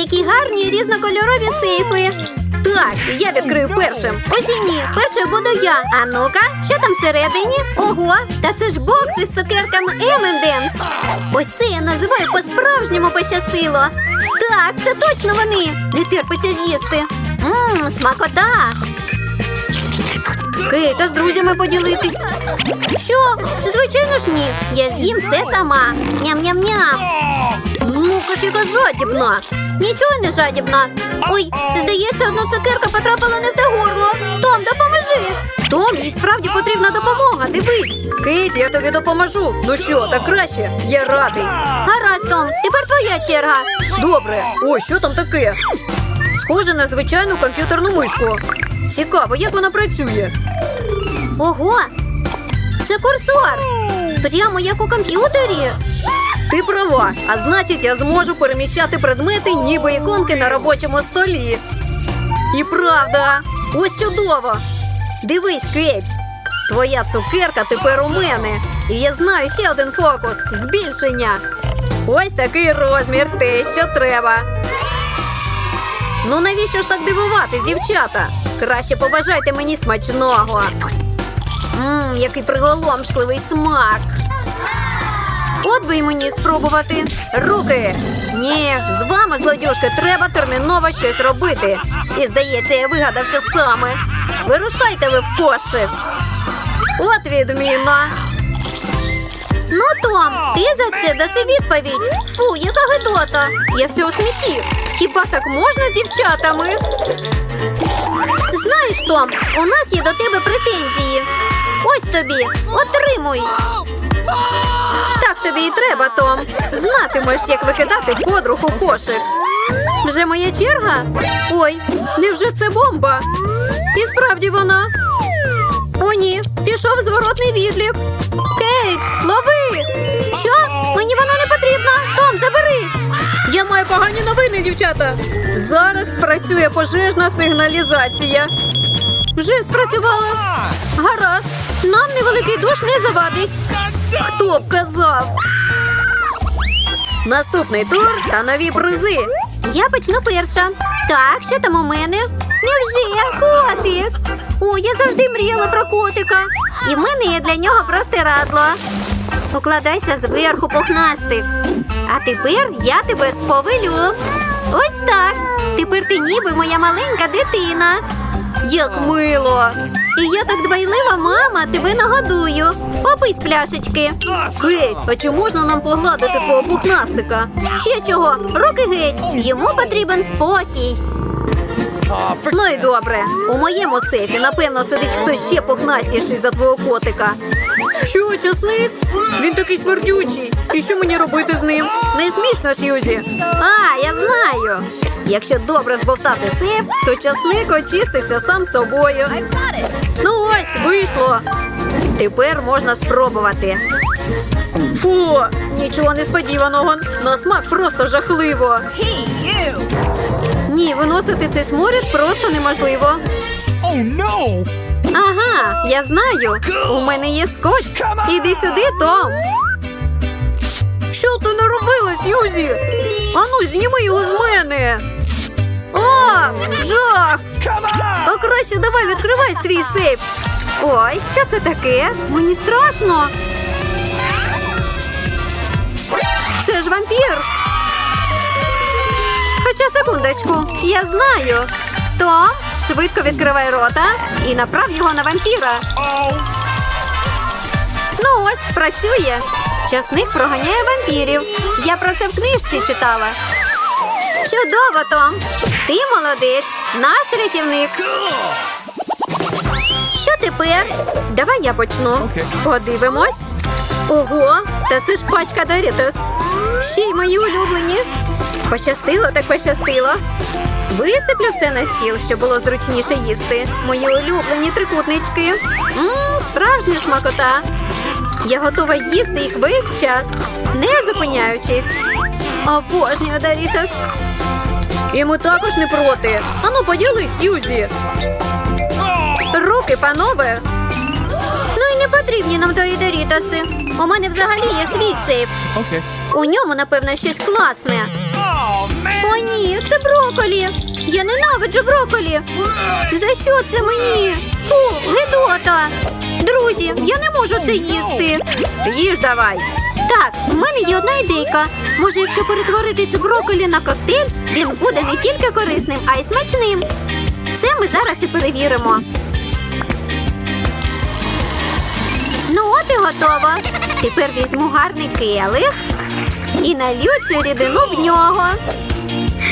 Які гарні різнокольорові сейфи. Так, я відкрию першим. Ось і ні, першою буду я. А ну-ка, що там всередині? Ого, та це ж бокс із цукерками M&M's. Ось це я називаю по-справжньому пощастило. Так, це точно вони. Не терпиться з'їсти. Мм, смакота. Кейта з друзями поділитись. Що? Звичайно ж ні. Я з'їм все сама. Ням-ням-ням. Ну, кошика жадібна. Нічого не жадібна. Ой, здається, одна цукерка потрапила не в те горло. Том, допоможи. Том, їй справді потрібна допомога. Дивись. Кейт, я тобі допоможу. Ну що, так краще? Я радий. Гаразд, Том, тепер твоя черга. Добре. О, що там таке? Схоже на звичайну комп'ютерну мишку. Цікаво, як вона працює. Ого! Це курсор. Прямо як у комп'ютері. Ти права, а значить, я зможу переміщати предмети, ніби іконки на робочому столі. І правда, ось чудово. Дивись, Кейт. Твоя цукерка тепер у мене. І я знаю ще один фокус збільшення. Ось такий розмір, те, що треба. Ну навіщо ж так дивуватись, дівчата? Краще побажайте мені смачного. Мм, який приголомшливий смак. От би й мені спробувати. Руки. Ні, з вами, злодюжки, треба терміново щось робити. І здається, я вигадав, що саме. Вирушайте ви в кошик. От відмінно. Ну, Том, ти за це даси відповідь. Фу, яка гидота. Я все у смітті. Хіба так можна з дівчатами? Знаєш, Том, у нас є до тебе претензії. Ось тобі, отримуй. Так тобі і треба, Том. Знатимеш, як викидати подруг у кошик. Вже моя черга? Ой, невже це бомба? І справді вона. О, ні, пішов зворотний відлік. Кейт, лови! Що? Мені вона не потрібна. Том, забери. Я маю погані новини, дівчата. Зараз спрацює пожежна сигналізація. Вже спрацювала. Гаразд. Нам невеликий душ не завадить. Хто казав? Наступний тур та нові призи. Я почну перша. Так, що там у мене? Невже котик? О, я завжди мріяла про котика. І в мене є для нього простирадло. Покладайся зверху пухнастик. А тепер я тебе сповелю. Ось так. Тепер ти ніби моя маленька дитина. Як мило! І я так дбайлива мама тебе нагодую. Попий з пляшечки. Гей, а чи можна нам погладити твого пухнастика? Ще чого? Руки геть. Йому потрібен спокій. Ну і добре. У моєму сейфі, напевно, сидить хтось ще пухнастіший за твого котика. Що, часник? Він такий смердючий. І що мені робити з ним? Не смішно, Сьюзі. А, я знаю. Якщо добре збовтати сейф, то часник очиститься сам собою. Ну ось, вийшло. Тепер можна спробувати. Фу, нічого несподіваного. На смак просто жахливо. Ні, виносити цей сморід просто неможливо. Oh no! Ага, я знаю. У мене є скотч. Іди сюди, Том. Що ти не робила, Сьюзі? Ану, зніми його з мене. О, жах! А краще давай відкривай свій сейф. Ой, що це таке? Мені страшно. Це ж вампір. Хоча секундочку, я знаю. Том, швидко відкривай рота і направ його на вампіра. Ну ось, працює. Часник проганяє вампірів. Я про це в книжці читала. Чудово, Том. Ти молодець, наш рятівник. Що тепер? Давай я почну. Подивимось. Ого, та це ж пачка Дорітос. Ще й мої улюблені. Пощастило, так пощастило. Висиплю все на стіл, щоб було зручніше їсти. Мої улюблені трикутнички. Мм, справжня смакота. Я готова їсти їх весь час, не зупиняючись. Обожнюю Дорітос. І ми також не проти. Ану, поділись, Сьюзі. Руки, панове. Ну і не потрібні нам твої дорітоси. У мене взагалі є свій сейф. Okay. У ньому, напевно, щось класне. Oh! О, ні, це броколі. Я ненавиджу броколі. За що це мені? Фу, гидота. Друзі, я не можу це їсти. Їж давай. Так, в мене є одна ідейка. Може, якщо перетворити цю броколі на коктейль, він буде не тільки корисним, а й смачним. Це ми зараз і перевіримо. Ну, от і готово. Тепер візьму гарний келих і налью цю рідину в нього.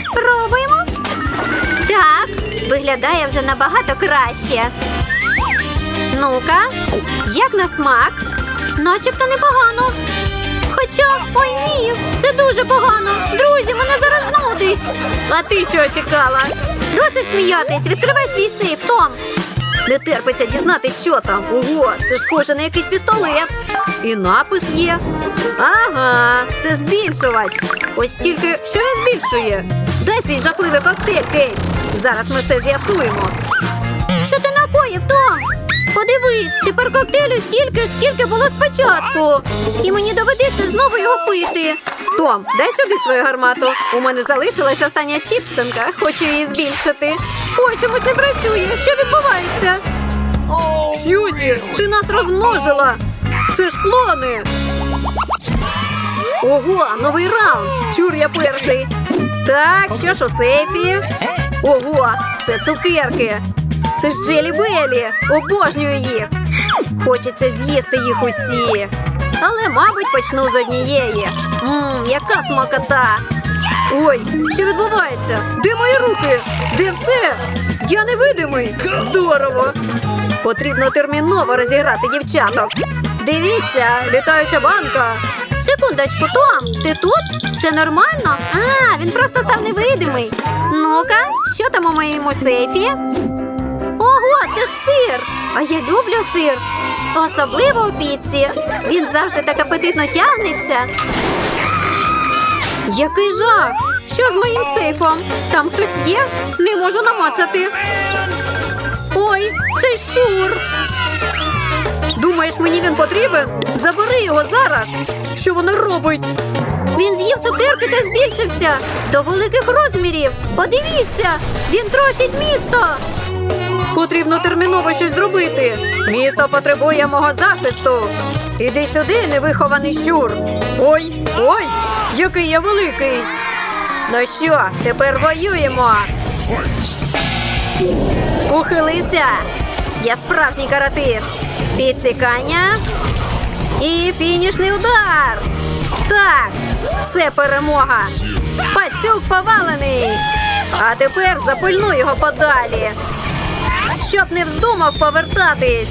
Спробуємо. Так, виглядає вже набагато краще. Ну-ка, як на смак? Начебто непогано. Хоча, ой ні, це дуже погано. Друзі, мене зараз нудить. А ти чого чекала? Досить сміятись, відкривай свій сейф, Том. Не терпиться дізнатись, що там. Ого, це ж схоже на якийсь пістолет. І напис є. Ага, це збільшувач. Ось тільки що він збільшує. Дай свій жахливий коктейль, Кейт. Зараз ми все з'ясуємо. Що ти накоїв, Том? Подивись, тепер коктейлю стільки ж, скільки було спочатку. І мені доведеться знову його пити. Том, дай сюди свою гармату. У мене залишилась остання чіпсинка. Хочу її збільшити. Ой, чомусь не працює. Що відбувається? Сьюзі, ти нас розмножила. Це ж клони. Ого, новий раунд. Чур я перший. Так, що ж у сейфі? Ого, це цукерки. Це ж Джелі Белі. Обожнюю їх. Хочеться з'їсти їх усі. Але, мабуть, почну з однієї. Мм, яка смакота. Ой, що відбувається? Де мої руки? Де все? Я невидимий. Здорово. Потрібно терміново розіграти дівчаток. Дивіться, літаюча банка. Секундочку, Том, ти тут? Все нормально? А, він просто став невидимий. Ну-ка, що там у моєму сейфі? Ого, це ж сир! А я люблю сир. Особливо у піці. Він завжди так апетитно тягнеться. Який жах! Що з моїм сейфом? Там хтось є? Не можу намацати. Ой, це щур. Думаєш, мені він потрібен? Забери його зараз. Що воно робить? Він з'їв цукерки та збільшився до великих розмірів. Подивіться, він трощить місто. Потрібно терміново щось зробити. Місто потребує мого захисту. Іди сюди, невихований щур. Ой, ой, який я великий. Ну що, тепер воюємо. Ухилився. Я справжній каратист. Підсікання і фінішний удар. Так, це перемога. Пацюк повалений. А тепер запильну його подалі. Щоб не вздумав повертатись.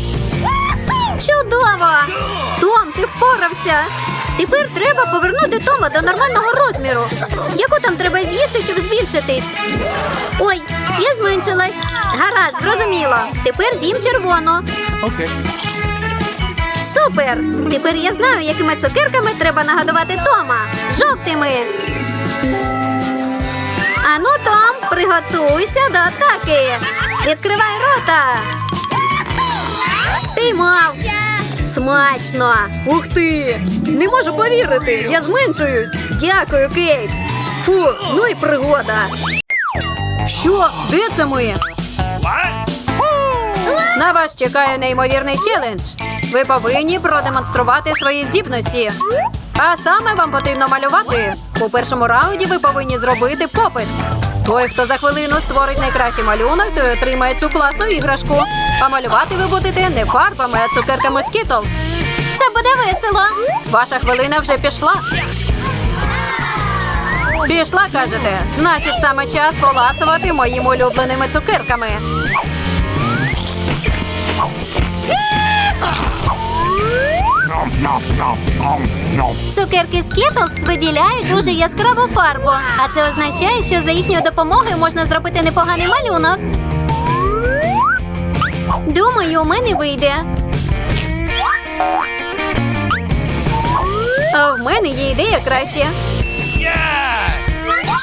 Чудово! Том, ти впорався. Тепер треба повернути Тома до нормального розміру. Яку там треба з'їсти, щоб збільшитись? Ой, я зменшилась. Гаразд, зрозуміло. Тепер з'їм червону. Okay. Супер! Тепер я знаю, якими цукерками треба нагодувати Тома. Жовтими. Ану, Том, приготуйся до атаки. Відкривай рота. Спіймав. Смачно! Ух ти! Не можу повірити! Я зменшуюсь! Дякую, Кейт! Фу, ну і пригода! Що? Де це ми? На вас чекає неймовірний челендж. Ви повинні продемонструвати свої здібності. А саме вам потрібно малювати. У першому раунді ви повинні зробити попит. Той, хто за хвилину створить найкращий малюнок, той отримає цю класну іграшку. А малювати ви будете не фарбами, а цукерками Skittles. Це буде весело. Ваша хвилина вже пішла. Пішла, кажете. Значить, саме час поласувати моїми улюбленими цукерками. Цукерки Skittles виділяють дуже яскраву фарбу, а це означає, що за їхньою допомогою можна зробити непоганий малюнок. Думаю, у мене вийде. А в мене є ідея краще.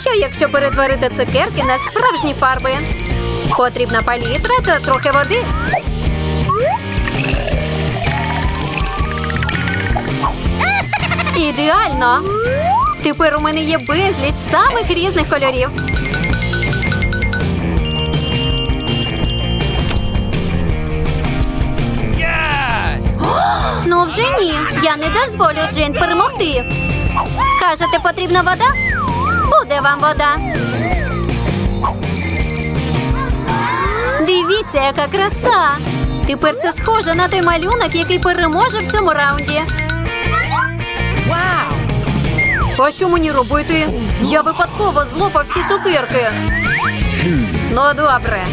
Що якщо перетворити цукерки на справжні фарби? Потрібна палітра та трохи води. Ідеально! Тепер у мене є безліч самих різних кольорів. Ну вже ні. Я не дозволю Джейн перемогти. Кажете, потрібна вода? Буде вам вода. Дивіться, яка краса. Тепер це схоже на той малюнок, який переможе в цьому раунді. А що мені робити? Я випадково злопав всі цукерки. Ну, добре.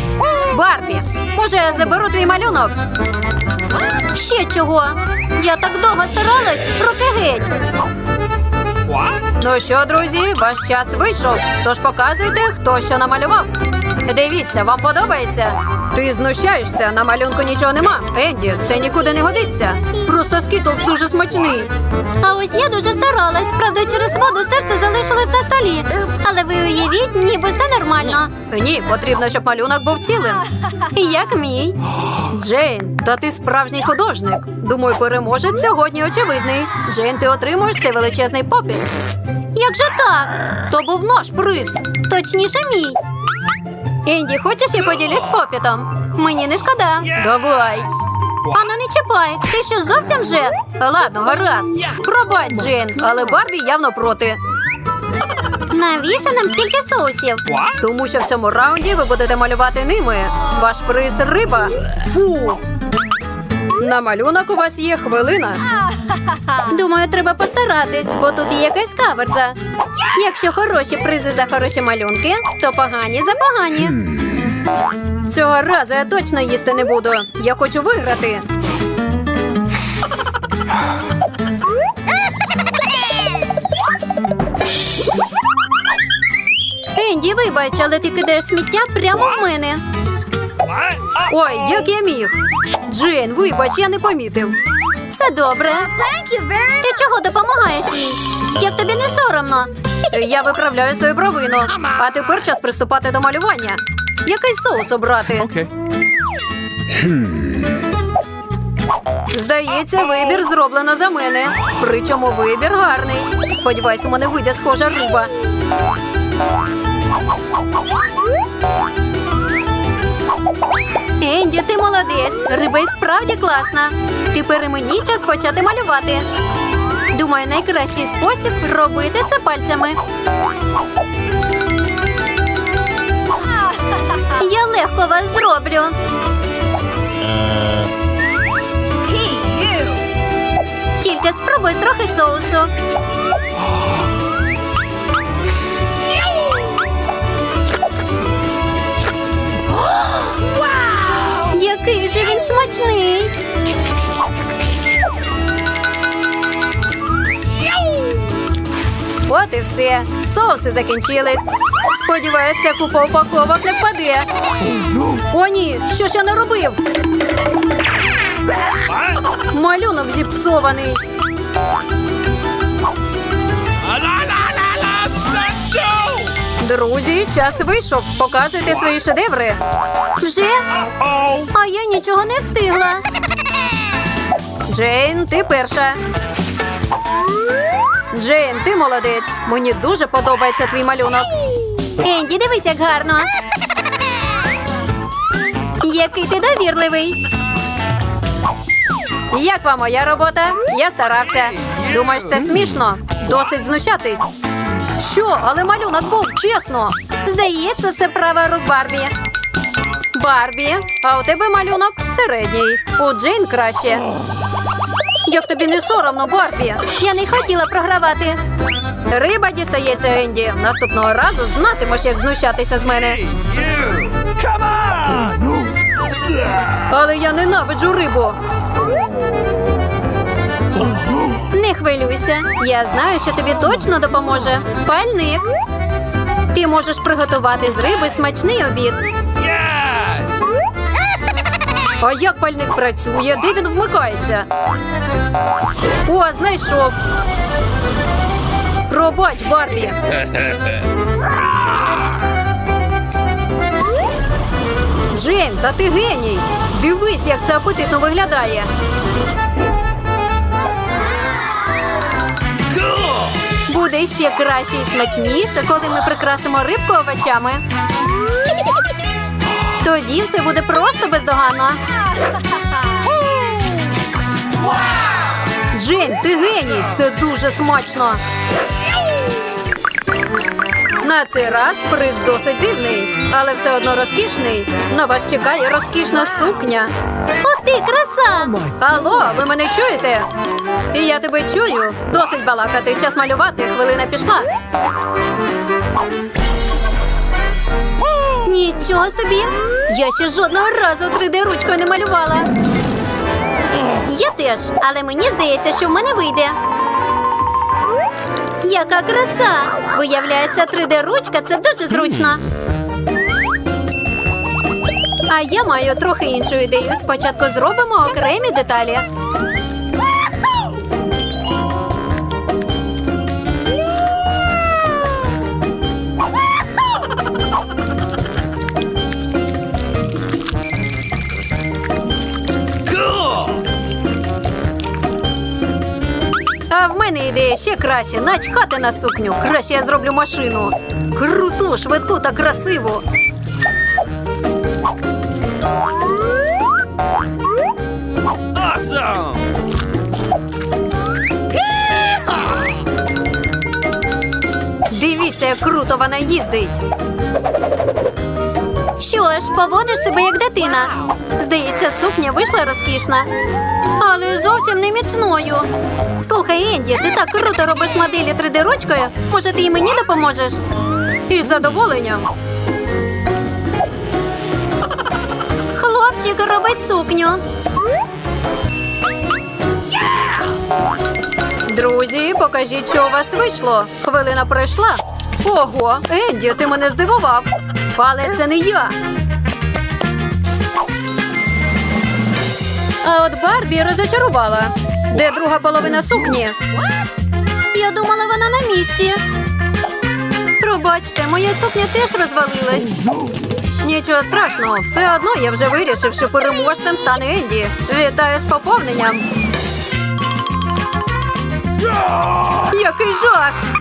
Барбі, може, я заберу твій малюнок? Ще чого? Я так довго старалась, руки геть. Ну що, друзі, ваш час вийшов. Тож показуйте, хто що намалював. Дивіться, вам подобається? Ти знущаєшся, на малюнку нічого нема. Енді, це нікуди не годиться. Просто скітлс дуже смачний. А ось я дуже старалась. Правда, через воду серце залишилось на столі. Але ви уявіть, ніби все нормально. Ні, потрібно, щоб малюнок був цілим. Як мій. Джейн, та ти справжній художник. Думаю, переможець сьогодні очевидний. Джейн, ти отримуєш цей величезний попіт. Як же так? То був наш приз. Точніше, мій. Енді, хочеш я поділюсь попітом? Мені не шкода. Давай. Ану, не чіпай. Ти що зовсім вже? Ладно, гаразд. Пробач, Джейн, але Барбі явно проти. Навіщо нам стільки соусів? Тому що в цьому раунді ви будете малювати ними. Ваш приз риба. Фу. На малюнок у вас є хвилина. Думаю, треба постаратись, бо тут є якась каверза. Якщо хороші призи за хороші малюнки, то погані за погані. Цього разу я точно їсти не буду. Я хочу виграти. Енді, вибач, але ти кидаєш сміття прямо в мене. Ой, як я міг. Джейн, вибач, я не помітив. Все добре. Ти чого допомагаєш їй? Як тобі не соромно? Я виправляю свою провину. А тепер час приступати до малювання. Який соус обрати? Здається, вибір зроблено за мене. Причому вибір гарний. Сподіваюсь, у мене вийде схожа риба. Енді, ти молодець. Риба й справді класна. Тепер і мені час почати малювати. Думаю, найкращий спосіб робити це пальцями. Я легко вас зроблю. Тільки спробуй трохи соусу. Який же він смачний. От і все. Соуси закінчились. Сподіваюся, купа упаковок не впаде. О, ні, що ж я наробив? Малюнок зіпсований. Друзі, час вийшов. Показуйте свої шедеври. Вже? А я нічого не встигла. Джейн, ти перша. Джейн, ти молодець. Мені дуже подобається твій малюнок. Енді, дивись, як гарно. Який ти довірливий. Як вам моя робота? Я старався. Думаєш, це смішно? Досить знущатись. Що, але малюнок був, чесно. Здається, це права рук Барбі. Барбі, а у тебе малюнок середній. У Джейн краще. Як тобі не соромно, Барбі? Я не хотіла програвати. Риба дістається Енді. Наступного разу знатимеш, як знущатися з мене. Але я ненавиджу рибу. Не хвилюйся. Я знаю, що тобі точно допоможе. Пальник. Ти можеш приготувати з риби смачний обід. Yes! А як пальник працює? Де він вмикається? О, знайшов. Пробач, Барбі. Джейн, та ти геній. Дивись, як це апетитно виглядає. Буде ще краще і смачніше, коли ми прикрасимо рибку овочами. Тоді все буде просто бездоганно. Джин ти геній! Це дуже смачно. На цей раз приз досить дивний, але все одно розкішний. На вас чекає розкішна сукня. Ух ти, краса! Алло, ви мене чуєте? І я тебе чую. Досить балакати, час малювати, хвилина пішла. Нічого собі! Я ще жодного разу 3D ручкою не малювала. Я теж, але мені здається, що в мене вийде. Яка краса! Виявляється, 3D-ручка це дуже зручно. А я маю трохи іншу ідею. Спочатку зробимо окремі деталі. Ідея ще краще. Начхати на сукню. Краще я зроблю машину. Круту, швидку та красиву. Awesome. Дивіться, як круто вона їздить. Що ж, поводиш себе як дитина. Здається, сукня вийшла розкішна. Але зовсім не міцною. Слухай, Енді, ти так круто робиш моделі 3D ручкою. Може, ти і мені допоможеш? Із задоволенням. Хлопчик робить сукню. Друзі, покажіть, що у вас вийшло. Хвилина пройшла. Ого, Енді, ти мене здивував. Але це не я. А от Барбі розочарувала. Де друга половина сукні? Я думала, вона на місці. Пробачте, моя сукня теж розвалилась. Нічого страшного, все одно я вже вирішив, що переможцем стане Енді. Вітаю з поповненням. Який жах!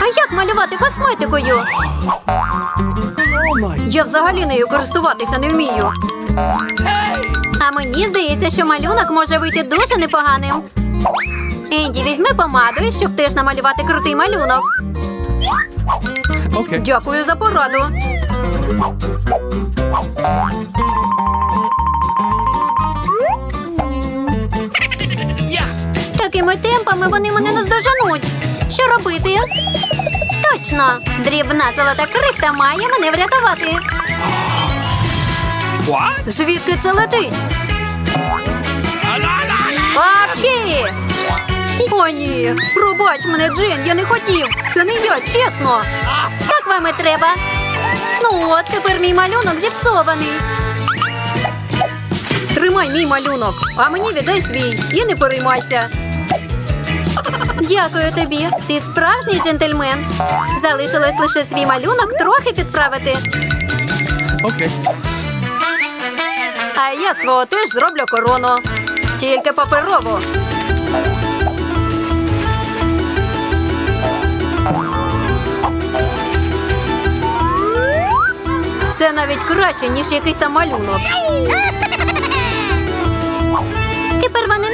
А як малювати косметикою? Я взагалі нею користуватися не вмію. А мені здається, що малюнок може вийти дуже непоганим. Енді, візьми помаду, щоб теж намалювати крутий малюнок. Okay. Дякую за пораду. Такими темпами вони мене наздоженуть. Що робити? Точно, дрібна золота крихта має мене врятувати. Звідки це летить? Апчі! О, ні! Пробач мене, Джин, я не хотів. Це не я, чесно. Так вам і треба. Ну от, тепер мій малюнок зіпсований. Тримай мій малюнок, а мені віддай свій і не переймайся. Дякую тобі. Ти справжній джентльмен. Залишилось лише свій малюнок трохи підправити. Okay. А я з твого теж зроблю корону. Тільки паперову. Це навіть краще, ніж якийсь там малюнок.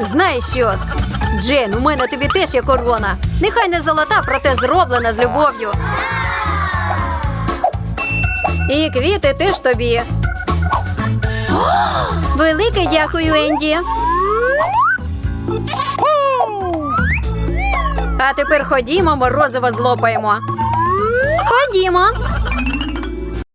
Знаєш що? Джен, у мене тобі теж є корона. Нехай не золота, проте зроблена з любов'ю. І квіти теж тобі. Велике дякую, Енді. А тепер ходімо, морозиво злопаємо. Ходімо.